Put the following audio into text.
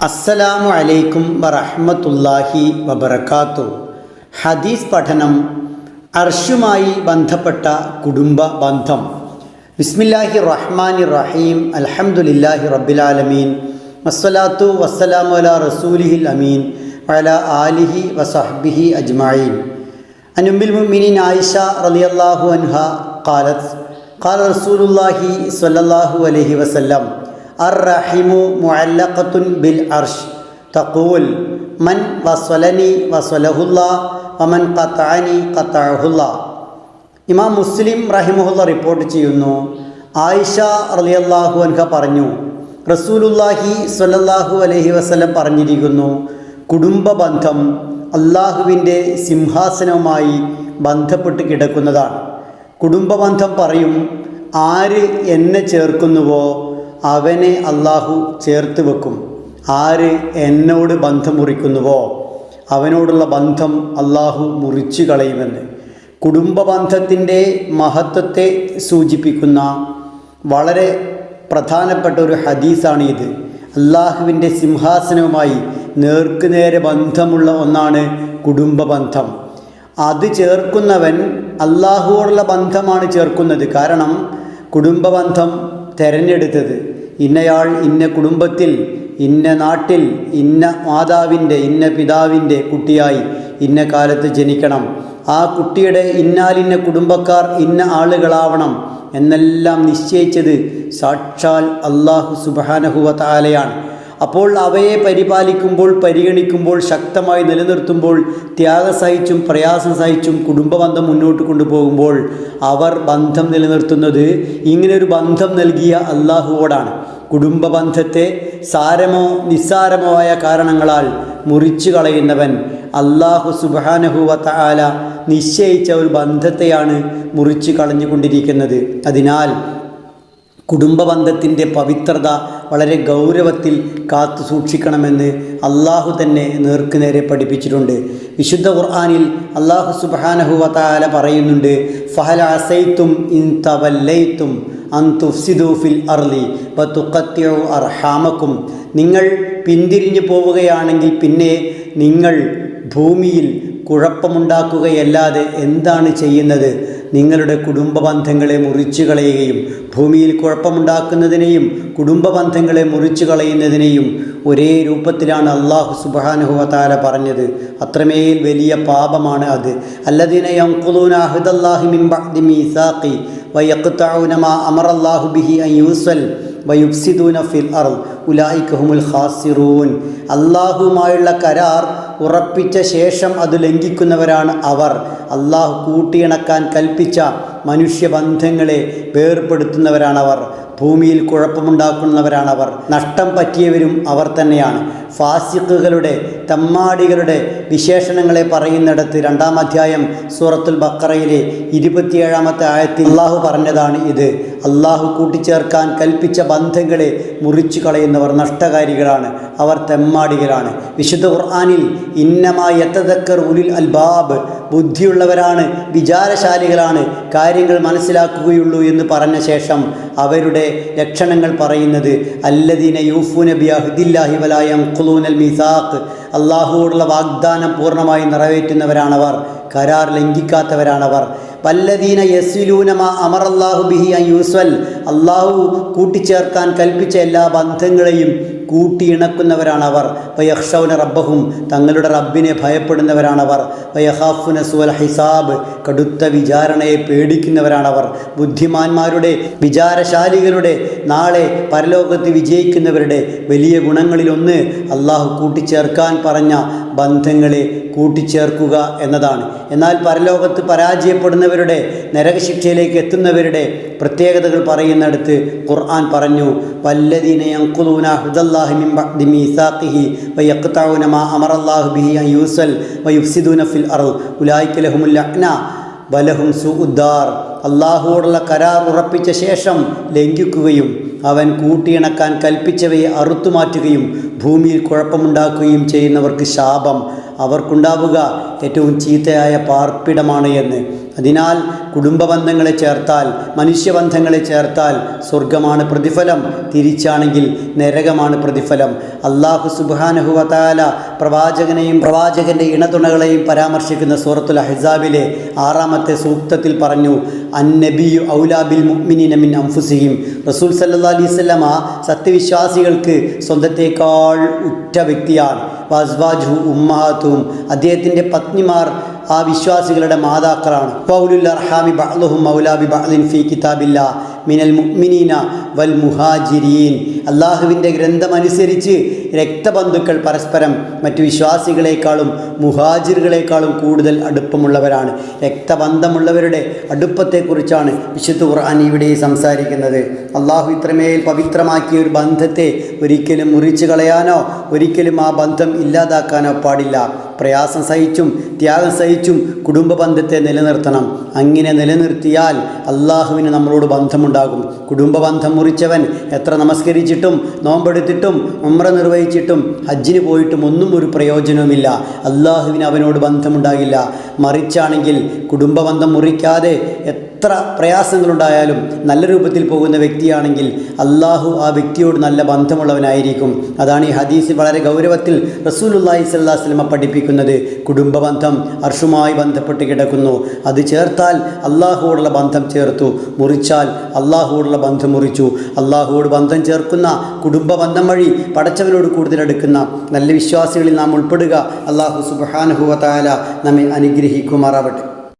അസ്സലാമു അലൈക്കും വറഹ്മത്തുള്ളാഹി വബർക്കാത്തു ഹദീസ് പഠനം അർഷുമായി ബന്ധപ്പെട്ട കുടുംബ ബന്ധം. ബിസ്മില്ലാഹി റഹ്മാനി റഹീം അൽഹംദുലില്ലാഹി റബ്ബിലാലമീൻ വസ്സലാത്തു വസ്സലാമു അലാ റസൂലിഹിൽ അമീൻ വല ആലിഹി വസഹ്ബിഹി അജ്മായിൻ അനുമ്മിൽ മുഅ്മിനീൻ ആയിഷ റളിയല്ലാഹു അൻഹ ഖാലത്ത് ഖാല റസൂലുള്ളാഹി സ്വല്ലല്ലാഹു അലൈഹി വസല്ലം الرحم معلقة بالعرش تقول من وصلني وصله الله ومن قطعني قطعه الله ഇമാം മുസ്ലിം റഹിമുല്ല റിപ്പോർട്ട് ചെയ്യുന്നു ആയിഷ റളിയല്ലാഹു അൻഹ പറഞ്ഞു റസൂലുല്ലാഹി സ്വല്ലല്ലാഹു അലൈഹി വസല്ലം പറഞ്ഞിരിക്കുന്നു കുടുംബ ബന്ധം അള്ളാഹുവിൻ്റെ സിംഹാസനവുമായി ബന്ധപ്പെട്ട് കിടക്കുന്നതാണ് കുടുംബബന്ധം പറയും ആര് എന്നെ ചേർക്കുന്നുവോ അവനെ അള്ളാഹു ചേർത്ത് വെക്കും. ആര് എന്നോട് ബന്ധം മുറിക്കുന്നുവോ അവനോടുള്ള ബന്ധം അള്ളാഹു മുറിച്ചു കളയുമെന്ന്. കുടുംബ ബന്ധത്തിന്റെ മഹത്വത്തെ സൂചിപ്പിക്കുന്ന വളരെ പ്രധാനപ്പെട്ട ഒരു ഹദീസാണ് ഇത് അള്ളാഹുവിന്റെ സിംഹാസനവുമായി നേർക്കുനേരെ ബന്ധമുള്ള ഒന്നാണ് കുടുംബ ബന്ധം അത് ചേർക്കുന്നവൻ അള്ളാഹുവോടുള്ള ബന്ധമാണ് ചേർക്കുന്നത്. കാരണം കുടുംബബന്ധം തിരഞ്ഞെടുത്തത്. ഇന്നയാൾ ഇന്ന കുടുംബത്തിൽ ഇന്ന നാട്ടിൽ ഇന്ന മാതാവിന്റെ ഇന്ന പിതാവിന്റെ കുട്ടിയായി ഇന്ന കാലത്ത് ജനിക്കണം. ആ കുട്ടിയുടെ ഇന്നാലിന്ന കുടുംബക്കാർ ഇന്ന ആളുകളാവണം എന്നെല്ലാം നിശ്ചയിച്ചത് സാക്ഷാൽ അള്ളാഹു സുബാനഹുവ താലയാണ് അപ്പോൾ അവയെ പരിപാലിക്കുമ്പോൾ പരിഗണിക്കുമ്പോൾ ശക്തമായി നിലനിർത്തുമ്പോൾ ത്യാഗം സഹിച്ചും പ്രയാസം സഹിച്ചും കുടുംബബന്ധം മുന്നോട്ട് കൊണ്ടുപോകുമ്പോൾ അവർ ബന്ധം നിലനിർത്തുന്നത് ഇങ്ങനൊരു ബന്ധം നൽകിയ അള്ളാഹുവോടാണ് കുടുംബ ബന്ധത്തെ സാരമോ നിസ്സാരമോ ആയ കാരണങ്ങളാൽ മുറിച്ചു കളയുന്നവൻ അള്ളാഹു സുബാനഹുവ താല നിശ്ചയിച്ച ഒരു ബന്ധത്തെയാണ് മുറിച്ചു കളഞ്ഞുകൊണ്ടിരിക്കുന്നത്. അതിനാൽ കുടുംബബന്ധത്തിന്റെ പവിത്രത വളരെ ഗൗരവത്തിൽ കാത്തു സൂക്ഷിക്കണമെന്ന് അള്ളാഹു തന്നെ നേർക്കുനേരെ പഠിപ്പിച്ചിട്ടുണ്ട്. വിശുദ്ധ ഖുർആാനിൽ അള്ളാഹു സുബാനഹുവതാല പറയുന്നുണ്ട് ഫഹല ഇൻ അർഹാമക്കും നിങ്ങൾ പിന്തിരിഞ്ഞു പോവുകയാണെങ്കിൽ പിന്നെ നിങ്ങൾ ഭൂമിയിൽ കുഴപ്പമുണ്ടാക്കുകയല്ലാതെ എന്താണ് ചെയ്യുന്നത്? നിങ്ങളുടെ കുടുംബ ബന്ധങ്ങളെ മുറിച്ചു കളയുകയും ഭൂമിയിൽ കുഴപ്പമുണ്ടാക്കുന്നതിനെയും കുടുംബ ബന്ധങ്ങളെ മുറിച്ചു കളയുന്നതിനെയും ഒരേ രൂപത്തിലാണ് അള്ളാഹു സുബാനുഹുവതാര പറഞ്ഞത്. അത്രമേൽ വലിയ പാപമാണ് അത്. അല്ലതിനെ അമറല്ലാഹു ബിഹി ഫിൽ അർ ഉലായിക്കഹുമുൽ ഖാസിറൂൻ. അള്ളാഹുമായുള്ള കരാർ ഉറപ്പിച്ച ശേഷം അത് ലംഘിക്കുന്നവരാണ് അവർ. അള്ളാഹു കൂട്ടിയിണക്കാൻ കൽപ്പിച്ച മനുഷ്യബന്ധങ്ങളെ വേർപ്പെടുത്തുന്നവരാണവർ ഭൂമിയിൽ കുഴപ്പമുണ്ടാക്കുന്നവരാണവർ നഷ്ടം പറ്റിയവരും അവർ തന്നെയാണ്. ഫാസിഖുകളുടെ തമ്മാടികളുടെ വിശേഷണങ്ങളെ പറയുന്നിടത്ത് രണ്ടാം അധ്യായം സൂറത്തുൽ ബക്കറയിലെ ഇരുപത്തിയേഴാമത്തെ ആയത്തിൽ അള്ളാഹു പറഞ്ഞതാണ് ഇത്. അള്ളാഹു കൂട്ടിച്ചേർക്കാൻ കൽപ്പിച്ച ബന്ധങ്ങളെ മുറിച്ചു കളയുന്നവർ നഷ്ടകാരികളാണ്. അവർ തെമ്മാടികളാണ്. വിശുദ്ധ ഖുർആാനിൽ ഇന്നമായി എത്തതക്കർ ഉലിൽ അൽബാബ്. ബുദ്ധിയുള്ളവരാണ് വിചാരശാലികളാണ് കാര്യങ്ങൾ മനസ്സിലാക്കുകയുള്ളൂ എന്ന് പറഞ്ഞ ശേഷം അവരുടെ ലക്ഷണങ്ങൾ പറയുന്നത് അല്ലദീന യൂഫൂന ബിഅഹ്ദില്ലാഹി വലായം ഖുലൂനൽ മിസാഖ് അള്ളാഹുവോടുള്ള വാഗ്ദാനം പൂർണമായി നിറവേറ്റുന്നവരാണവർ കരാർ ലംഘിക്കാത്തവരാണവർ. പല്ലദീന യസ്വിലൂനമ അമറല്ലാഹു ബിഹി അ യൂസ്വൽ. അള്ളാഹു കൂട്ടിച്ചേർക്കാൻ കൽപ്പിച്ച എല്ലാ ബന്ധങ്ങളെയും കൂട്ടിയിണക്കുന്നവരാണവർ വയഹ്ഷൗന റബ്ബഹും തങ്ങളുടെ റബ്ബിനെ ഭയപ്പെടുന്നവരാണവർ വയഹാഫുന സുവൽ ഹിസാബ് കടുത്ത വിചാരണയെ പേടിക്കുന്നവരാണവർ ബുദ്ധിമാന്മാരുടെ വിചാരശാലികളുടെ നാളെ പരലോകത്ത് വിജയിക്കുന്നവരുടെ വലിയ ഗുണങ്ങളിലൊന്ന് അള്ളാഹു കൂട്ടിച്ചേർക്കാൻ പറഞ്ഞ ബന്ധങ്ങളെ കൂട്ടിച്ചേർക്കുക എന്നതാണ്. എന്നാൽ പരലോകത്ത് പരാജയപ്പെടുന്നവരുടെ നരകശിക്ഷയിലേക്ക് എത്തുന്നവരുടെ പ്രത്യേകതകൾ പറയുന്നിടത്ത് ഖുർആൻ പറഞ്ഞു പല്ലദീന യൻഖുലൂന ഹുദല്ലാഹി മിൻ ബഅദി മീസാഖിഹി വയഖ്തഊന മാ അമറല്ലാഹു ബിഹി അൻ യൂസൽ വയുഫ്സിദൂന ഫിൽ അർദ്. ഉലൈക ലഹുമുൽ ലഅ്ന വലഹും സുഉദ്ദാർ. അള്ളാഹുവോടുള്ള കരാർ ഉറപ്പിച്ച ശേഷം ലംഘിക്കുകയും അവൻ കൂട്ടിയിണക്കാൻ കൽപ്പിച്ചവയെ അറുത്തുമാറ്റുകയും ഭൂമിയിൽ കുഴപ്പമുണ്ടാക്കുകയും ചെയ്യുന്നവർക്ക് ശാപം അവർക്കുണ്ടാവുക ഏറ്റവും ചീത്തയായ പാർപ്പിടമാണ് എന്ന്. അതിനാൽ കുടുംബബന്ധങ്ങളെ ചേർത്താൽ മനുഷ്യബന്ധങ്ങളെ ചേർത്താൽ സ്വർഗമാണ് പ്രതിഫലം. തിരിച്ചാണെങ്കിൽ നരകമാണ് പ്രതിഫലം. അള്ളാഹു സുബാനഹുവതാല പ്രവാചകനെയും പ്രവാചകന്റെ ഇണതുണകളെയും പരാമർശിക്കുന്ന സൂറത്തുൽ അഹിസാബിലെ ആറാമത്തെ സൂക്തത്തിൽ പറഞ്ഞു അന്നബിയു ഔലാബിൽ മുഅ്മിനീന മിൻ അംഫുസിഹിം റസൂൽ സല്ലാ അലൈഹി വസല്ലമ സത്യവിശ്വാസികൾക്ക് സ്വന്തത്തേക്കാൾ ഉറ്റ വ്യക്തിയാണ്. വാസ്വാജു ഉമ്മാത്തും അദ്ദേഹത്തിന്റെ പത്നിമാർ ആ വിശ്വാസികളുടെ മാതാക്കളാണ്. പൗലുൽ അർഹാമി ബഅ്ലുഹും മൗലാബി ബഅ്ലിൻ ഫീ കിതാബില്ല മിനൽ മുഅ്മിനീന വൽ മുഹാജിരീൻ. അള്ളാഹുവിന്റെ ഗ്രന്ഥമനുസരിച്ച് രക്തബന്ധുക്കൾ പരസ്പരം മറ്റു വിശ്വാസികളെക്കാളും മുഹാജിറുകളെക്കാളും കൂടുതൽ അടുപ്പമുള്ളവരാണ്. രക്തബന്ധമുള്ളവരുടെ അടുപ്പത്തെക്കുറിച്ചാണ് വിശുദ്ധ ഖുർആൻ ഇവിടെ സംസാരിക്കുന്നത്. അള്ളാഹു ഇത്രമേൽ പവിത്രമാക്കിയ ഒരു ബന്ധത്തെ ഒരിക്കലും മുറിച്ചു കളയാനോ ഒരിക്കലും ആ ബന്ധം ഇല്ലാതാക്കാനോ പാടില്ല. പ്രയാസം സഹിച്ചും ത്യാഗം സഹിച്ചും കുടുംബ ബന്ധത്തെ നിലനിർത്തണം. അങ്ങനെ നിലനിർത്തിയാൽ അള്ളാഹുവിന് നമ്മളോട് ബന്ധമുണ്ടാകും. കുടുംബ ബന്ധം മുറിച്ചവൻ എത്ര നമസ്കരിച്ചിട്ടും നോമ്പെടുത്തിട്ടും ഉമ്ര നിർവഹിച്ചിട്ടും ഹജ്ജിന് പോയിട്ടും ഒന്നും ഒരു പ്രയോജനവുമില്ല. അള്ളാഹുവിന് അവനോട് ബന്ധമുണ്ടാകില്ല. മറിച്ചാണെങ്കിൽ കുടുംബ ബന്ധം മുറിക്കാതെ എത്ര പ്രയാസങ്ങളുണ്ടായാലും നല്ല രൂപത്തിൽ പോകുന്ന വ്യക്തിയാണെങ്കിൽ അള്ളാഹു ആ വ്യക്തിയോട് നല്ല ബന്ധമുള്ളവനായിരിക്കും. അതാണ് ഈ ഹദീസ് വളരെ ഗൗരവത്തിൽ റസൂലുല്ലാഹി സ്വല്ലാ സ്വലമ പഠിപ്പിക്കുന്നത്. കുടുംബ ബന്ധം അർഷുമായി ബന്ധപ്പെട്ട് കിടക്കുന്നു. അത് ചേർത്താൽ അള്ളാഹുവോടുള്ള ബന്ധം ചേർത്തു. മുറിച്ചാൽ അള്ളാഹുവോടുള്ള ബന്ധം മുറിച്ചു. അള്ളാഹുവോട് ബന്ധം ചേർക്കുന്ന കുടുംബ ബന്ധം വഴി പടച്ചവനോട് കൂടുതൽ അടുക്കുന്ന നല്ല വിശ്വാസികളിൽ നാം ഉൾപ്പെടുക. അള്ളാഹു സുബാനുഹുവ താല നമ്മെ അനുഗ്രഹിക്കുമാറാവട്ടെ.